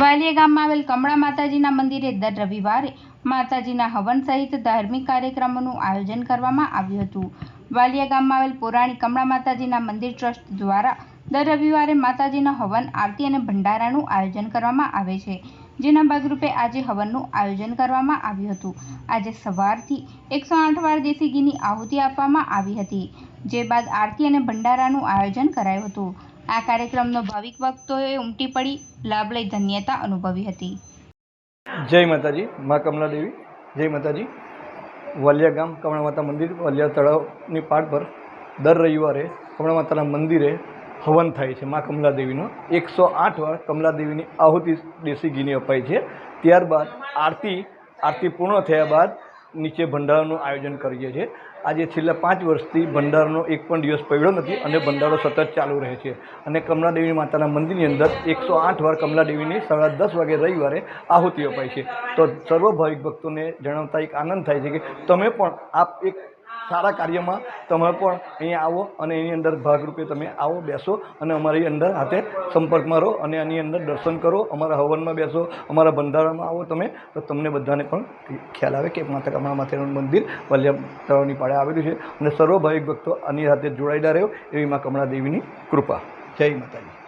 વાલિયા ગામમાં આવેલ કમળા માતાજીના મંદિરે દર રવિવારે માતાજીના હવન સહિત ધાર્મિક કાર્યક્રમોનું આયોજન કરવામાં આવ્યું હતું. વાલિયા ગામમાં આવેલ પૌરાણિક કમળા માતાજીના મંદિર ટ્રસ્ટ દ્વારા દર રવિવારે માતાજીના હવન, આરતી અને ભંડારાનું આયોજન કરવામાં આવે છે. જેના ભાગરૂપે આજે હવનનું આયોજન કરવામાં આવ્યું હતું. આજે સવારથી એકસો આઠ વાર દેશી ઘીની આહુતિ આપવામાં આવી હતી. જે બાદ આરતી અને ભંડારાનું આયોજન કરાયું હતું. આ કાર્યક્રમનો ભાવિક ભક્તોએ ઉમટી પડી લાભ લઈ ધન્યતા અનુભવી હતી. જય માતાજી, મા કમલાદેવી, જય માતાજી. વાલિયા ગામ કમળા માતા મંદિર, વાલિયા તળાવની પાટ પર દર રવિવારે કમળા માતાના મંદિરે હવન થાય છે. મા કમલાદેવીનો એકસો આઠ વાર કમલાદેવીની આહુતિ દેશી ઘીની અપાય છે. ત્યારબાદ આરતી આરતી પૂર્ણ થયા બાદ નીચે ભંડારાનું આયોજન કરીએ છીએ. આજે છેલ્લા પાંચ વર્ષથી ભંડારનો એક પણ દિવસ પડ્યો નથી અને ભંડારો સતત ચાલુ રહે છે. અને કમલાદેવી માતાના મંદિરની અંદર એકસો આઠ વાર કમલાદેવીની સાડા દસ વાગે રવિવારે આહુતિ અપાય છે. તો સર્વ ભાવિક ભક્તોને જણાવતા એક આનંદ થાય છે કે તમે પણ આપ એક સારા કાર્યમાં તમે પણ અહીંયા આવો અને એની અંદર ભાગરૂપે તમે આવો, બેસો અને અમારી અંદર હાથે સંપર્કમાં રહો અને આની અંદર દર્શન કરો. અમારા હવનમાં બેસો, અમારા બંધારામાં આવો તમે. તો તમને બધાને પણ ખ્યાલ આવે કે માતા કમળા માતાનું મંદિર વલ્લભ તળાવની પાળે આવેલું છે. અને સર્વ ભાવિક ભક્તો આની સાથે જોડાયેલા રહ્યો એવી મા કમળા દેવીની કૃપા. જય માતાજી.